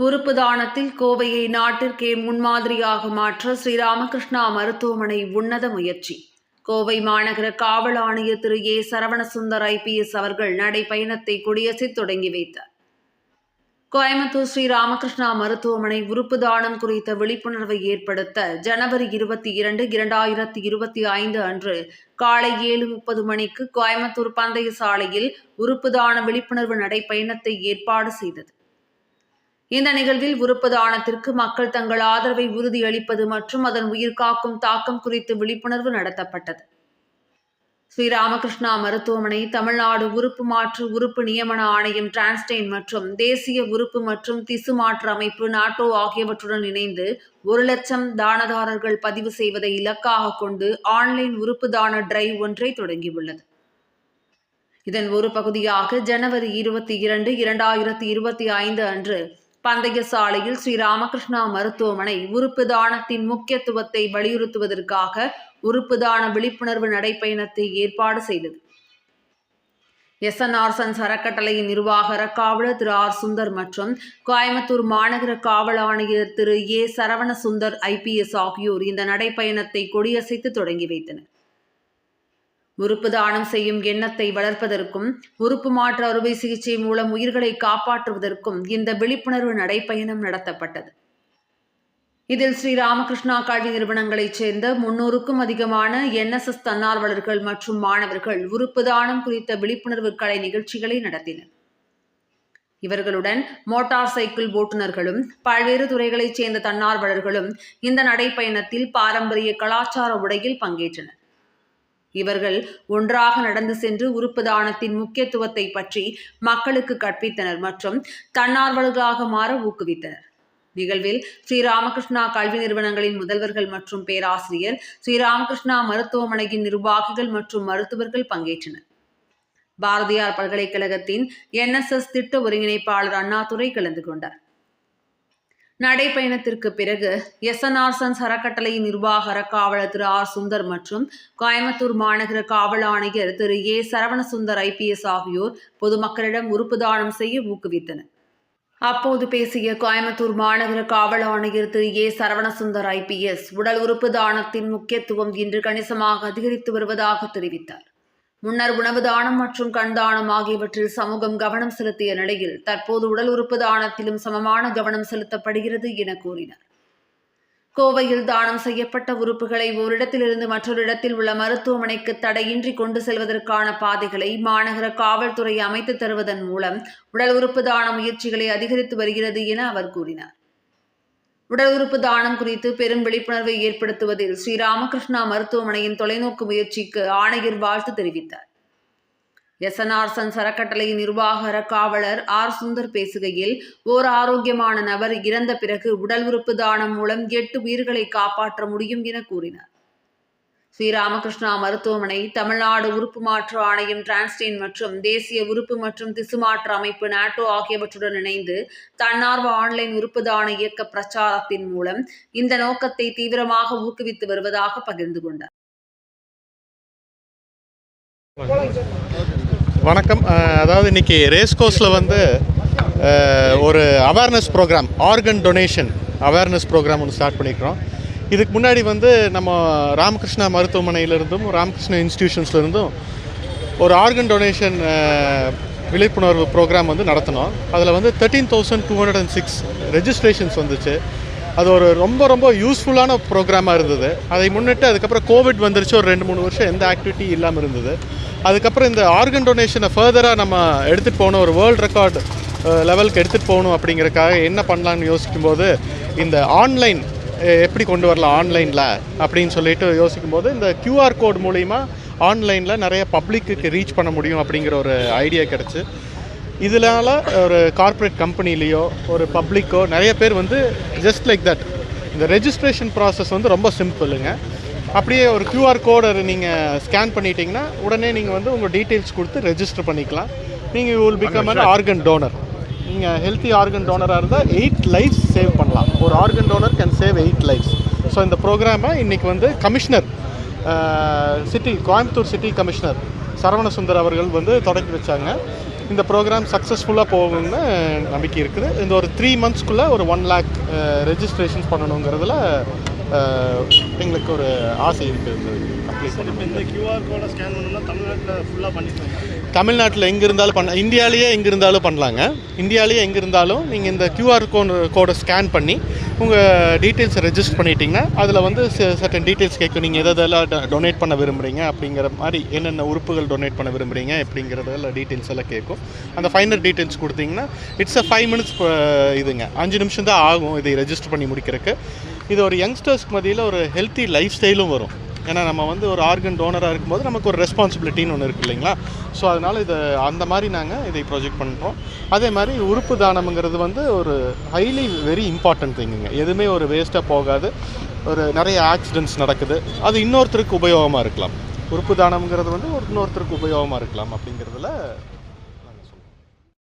உறுப்பு தானத்தில் கோவையை நாட்டிற்கே முன்மாதிரியாக மாற்ற ஸ்ரீராமகிருஷ்ணா மருத்துவமனை உன்னத முயற்சி. கோவை மாநகர காவல் ஆணையர் திரு. ஏ. சரவணசுந்தர் ஐபிஎஸ் அவர்கள் நடைப்பயணத்தை கொடியசைத்து தொடங்கி வைத்தார். கோயம்புத்தூர் ஸ்ரீராமகிருஷ்ணா மருத்துவமனை உறுப்பு தானம் குறித்த விழிப்புணர்வை ஏற்படுத்த ஜனவரி இருபத்தி இரண்டு இரண்டாயிரத்தி இருபத்தி ஐந்து அன்று காலை ஏழு முப்பது மணிக்கு கோயம்புத்தூர் பந்தய சாலையில் உறுப்பு தான விழிப்புணர்வு நடைப்பயணத்தை ஏற்பாடு செய்தது. இந்த நிகழ்வில் உறுப்பது ஆணத்திற்கு மக்கள் தங்கள் ஆதரவை உறுதியளிப்பது மற்றும் அதன் உயிர்காக்கும் தாக்கம் குறித்து விழிப்புணர்வு நடத்தப்பட்டது. ஸ்ரீ ராமகிருஷ்ணா மருத்துவமனை தமிழ்நாடு உறுப்பு மாற்று உறுப்பு நியமன ஆணையம் டிரான்ஸ்டைன் மற்றும் தேசிய உறுப்பு மற்றும் திசு மாற்று அமைப்பு நாட்டோ ஆகியவற்றுடன் இணைந்து ஒரு லட்சம் தானதாரர்கள் பதிவு செய்வதை இலக்காக கொண்டு ஆன்லைன் உறுப்பு தான டிரைவ் ஒன்றை தொடங்கியுள்ளது. இதன் ஒரு பகுதியாக ஜனவரி இருபத்தி இரண்டு இரண்டாயிரத்தி இருபத்தி ஐந்து அன்று பந்தய சாலையில் ஸ்ரீ ராமகிருஷ்ணா மருத்துவமனை உறுப்பு தானத்தின் முக்கியத்துவத்தை வலியுறுத்துவதற்காக உறுப்பு தான விழிப்புணர்வு நடைப்பயணத்தை ஏற்பாடு செய்தது. எஸ்என்ஆர் சன்ஸ் அறக்கட்டளையின் நிர்வாக காவலர் திரு. ஆர். சுந்தர் மற்றும் கோயம்புத்தூர் மாநகர காவல் ஆணையர் திரு. ஏ. சரவண சுந்தர் ஐபிஎஸ் ஆகியோர் இந்த நடைப்பயணத்தை கொடியசைத்து தொடங்கி வைத்தனர். உறுப்பு தானம் செய்யும் எண்ணத்தை வளர்ப்பதற்கும் உறுப்பு மாற்று அறுவை சிகிச்சை மூலம் உயிர்களை காப்பாற்றுவதற்கும் இந்த விழிப்புணர்வு நடைப்பயணம் நடத்தப்பட்டது. இதில் ஸ்ரீ ராமகிருஷ்ணா கல்வி நிறுவனங்களைச் சேர்ந்த முன்னூறுக்கும் அதிகமான என்எஸ்எஸ் தன்னார்வலர்கள் மற்றும் மாணவர்கள் உறுப்பு தானம் குறித்த விழிப்புணர்வு கலை நிகழ்ச்சிகளை நடத்தினர். இவர்களுடன் மோட்டார் சைக்கிள் ஓட்டுநர்களும் பல்வேறு துறைகளைச் சேர்ந்த தன்னார்வலர்களும் இந்த நடைப்பயணத்தில் பாரம்பரிய கலாச்சார உடையில் பங்கேற்றனர். இவர்கள் ஒன்றாக நடந்து சென்று உறுப்பு தானத்தின் முக்கியத்துவத்தை பற்றி மக்களுக்கு கற்பித்தனர் மற்றும் தன்னார்வலர்களாக மாற ஊக்குவித்தனர். நிகழ்வில் ஸ்ரீராமகிருஷ்ணா கல்வி நிறுவனங்களின் முதல்வர்கள் மற்றும் பேராசிரியர் ஸ்ரீராமகிருஷ்ணா மருத்துவமனையின் நிர்வாகிகள் மற்றும் மருத்துவர்கள் பங்கேற்றனர். பாரதியார் பல்கலைக்கழகத்தின் என்எஸ்எஸ் திட்ட ஒருங்கிணைப்பாளர் அண்ணாதுரை கலந்து கொண்டார். நடைப்பயணத்திற்கு பிறகு எஸ்என்ஆர்சன்ஸ் சன்ஸ் அறக்கட்டளையின் நிர்வாக காவலர் திரு ஆர். சுந்தர் மற்றும் கோயம்புத்தூர் மாநகர காவல் ஆணையர் திரு ஏ. சரவணசுந்தர் ஐபிஎஸ் ஆகியோர் பொதுமக்களிடம் உறுப்பு தானம் செய்ய ஊக்குவித்தனர். அப்போது பேசிய கோயம்புத்தூர் மாநகர காவல் ஆணையர் திரு ஏ. சரவணசுந்தர் ஐபிஎஸ் உடல் உறுப்பு தானத்தின் முக்கியத்துவம் இன்று கணிசமாக அதிகரித்து வருவதாக தெரிவித்தார். முன்னர் உணவு தானம் மற்றும் கண் தானம் ஆகியவற்றில் சமூகம் கவனம் செலுத்திய நிலையில் தற்போது உடல் உறுப்பு தானத்திலும் சமமான கவனம் செலுத்தப்படுகிறது என கூறினார். கோவையில் தானம் செய்யப்பட்ட உறுப்புகளை ஓரிடத்திலிருந்து மற்றொரு இடத்தில் உள்ள மருத்துவமனைக்கு தடையின்றி கொண்டு செல்வதற்கான பாதைகளை மாநகர காவல்துறை அமைத்து தருவதன் மூலம் உடல் உறுப்பு தான முயற்சிகளை அதிகரித்து வருகிறது என அவர் கூறினார். உடல் உறுப்பு தானம் குறித்து பெரும் விழிப்புணர்வை ஏற்படுத்துவதில் ஸ்ரீராமகிருஷ்ணா மருத்துவமனையின் தொலைநோக்கு முயற்சிக்கு ஆணையர் வாழ்த்து தெரிவித்தார். எஸ்என்ஆர்சன் சரக்கட்டளையின் அறக்கட்டளையின் நிர்வாக காவலர் ஆர். சுந்தர் பேசுகையில் ஓர் ஆரோக்கியமான நபர் இறந்த பிறகு உடல் உறுப்பு தானம் மூலம் எட்டு உயிர்களை காப்பாற்ற முடியும் என கூறினார். ஸ்ரீராமகிருஷ்ணா மருத்துவமனை தமிழ்நாடு உறுப்பு மாற்று ஆணையம் டிரான்ஸ்டேன் மற்றும் தேசிய உறுப்பு மற்றும் திசு மாற்று அமைப்பு நாட்டோ ஆகியவற்றுடன் இணைந்து தன்னார்வ ஆன்லைன் உறுப்பு தான இயக்க பிரச்சாரத்தின் மூலம் இந்த நோக்கத்தை தீவிரமாக ஊக்குவித்து வருவதாக பகிர்ந்து கொண்டார். வணக்கம். அதாவது இன்னைக்கு ரேஸ் கோர்ஸில் வந்து ஒரு awareness program organ donation awareness program ஒன்று ஸ்டார்ட் பண்ணிக்கிறோம். இதுக்கு முன்னாடி வந்து நம்ம ராமகிருஷ்ணா மருத்துவமனையிலிருந்தும் ராமகிருஷ்ணா இன்ஸ்டிடியூஷன்ஸ்லேருந்தும் ஒரு ஆர்கன் டொனேஷன் விழிப்புணர்வு ப்ரோக்ராம் வந்து நடத்தினோம். அதில் வந்து thirteen thousand two hundred and six registrations வந்துச்சு. அது ஒரு ரொம்ப ரொம்ப யூஸ்ஃபுல்லான ப்ரோக்ராமாக இருந்தது. அதை முன்னிட்டு அதுக்கப்புறம் கோவிட் வந்துருச்சு. ஒரு ரெண்டு மூணு வருஷம் எந்த ஆக்டிவிட்டி இல்லாமல் இருந்தது. அதுக்கப்புறம் இந்த ஆர்கன் டொனேஷனை ஃபர்தராக நம்ம எடுத்துகிட்டு போகணும். ஒரு வேர்ல்ட் ரெக்கார்டு லெவலுக்கு எடுத்துகிட்டு போகணும் அப்படிங்கிறக்காக என்ன பண்ணலான்னு யோசிக்கும்போது இந்த ஆன்லைன் எப்படி கொண்டு வரலாம் ஆன்லைனில் அப்படின்னு சொல்லிட்டு யோசிக்கும்போது இந்த QR கோட் மூலிமா ஆன்லைனில் நிறைய பப்ளிக்கு ரீச் பண்ண முடியும் அப்படிங்கிற ஒரு ஐடியா கிடச்சி. இதனால ஒரு கார்ப்பரேட் கம்பெனிலேயோ ஒரு பப்ளிக்கோ நிறைய பேர் வந்து ஜஸ்ட் லைக் தட் இந்த ரெஜிஸ்ட்ரேஷன் ப்ராசஸ் வந்து ரொம்ப சிம்பிளுங்க அப்படியே ஒரு QR கோடை நீங்கள் ஸ்கேன் பண்ணிட்டீங்கன்னா உடனே நீங்கள் வந்து உங்கள் டீட்டெயில்ஸ் கொடுத்து ரெஜிஸ்டர் பண்ணிக்கலாம். நீங்கள் you will become an organ donor நீங்கள் ஹெல்த்தி ஆர்கன் டோனராக இருந்தால் எயிட் லைஃப்ஸ் சேவ் பண்ணலாம். ஒரு organ donor can save eight lives so இந்த ப்ரோக்ராமை இன்றைக்கி வந்து commissioner city Coimbatore city commissioner Saravanasundar அவர்கள் வந்து தொடங்கி வச்சாங்க. இந்த ப்ரோக்ராம் சக்ஸஸ்ஃபுல்லாக போகும்னு நம்பிக்கை இருக்குது. இந்த ஒரு த்ரீ மந்த்ஸ்க்குள்ளே ஒரு ஒன் லேக் ரெஜிஸ்ட்ரேஷன்ஸ் பண்ணணுங்கிறதுல எங்களுக்கு ஒரு ஆசை இருக்குது இப்போ இந்த கியூஆர் கோடை ஸ்கேன் பண்ணணும்னா தமிழ்நாட்டில் ஃபுல்லாக பண்ணிக்கலாம் தமிழ்நாட்டில் எங்கே இருந்தாலும் பண்ண இந்தியாவிலேயே எங்கே இருந்தாலும் பண்ணலாங்க. இந்தியாவிலேயே எங்கே இருந்தாலும் நீங்கள் இந்த கியூஆர் கோடு கோடை ஸ்கேன் பண்ணி உங்கள் டீட்டெயில்ஸை ரெஜிஸ்டர் பண்ணிட்டீங்கன்னா அதில் வந்து சர்டன் டீட்டெயில்ஸ் கேட்கும். நீங்கள் எதை எதெல்லாம் டொனேட் பண்ண விரும்புகிறீங்க அப்படிங்கிற மாதிரி என்னென்ன உறுப்புகள் டொனேட் பண்ண விரும்புகிறீங்க அப்படிங்கிறதெல்லாம் டீட்டெயில்ஸ் எல்லாம் கேட்கும். அந்த ஃபைனல் டீட்டெயில்ஸ் கொடுத்தீங்கன்னா இட்ஸ் அ ஃபைவ் மினிட்ஸ் இதுங்க. அஞ்சு நிமிஷம் தான் ஆகும் இதை ரெஜிஸ்டர் பண்ணி முடிக்கிறதுக்கு. இது ஒரு யங்ஸ்டர்ஸ்க்கு மதியில் ஒரு ஹெல்த்தி லைஃப் ஸ்டைலும் வரும். ஏன்னா நம்ம வந்து ஒரு ஆர்கன் டோனராக இருக்கும்போது நமக்கு ஒரு ரெஸ்பான்சிபிலிட்டின்னு ஒன்று இருக்குது இல்லைங்களா? ஸோ அதனால் இதை அந்த மாதிரி நாங்கள் இதை ப்ரொஜெக்ட் பண்ணுறோம் அதே மாதிரி உறுப்பு தானம்ங்கிறது வந்து ஒரு ஹைலி வெரி இம்பார்ட்டன்ட் திங்குங்க எதுவுமே ஒரு வேஸ்ட்டாக போகாது. ஒரு நிறைய ஆக்சிடென்ட்ஸ் நடக்குது. அது இன்னொருத்தருக்கு உபயோகமாக இருக்கலாம். உறுப்பு தானம்ங்கிறது வந்து ஒரு இன்னொருத்தருக்கு உபயோகமாக இருக்கலாம் அப்படிங்கிறதுல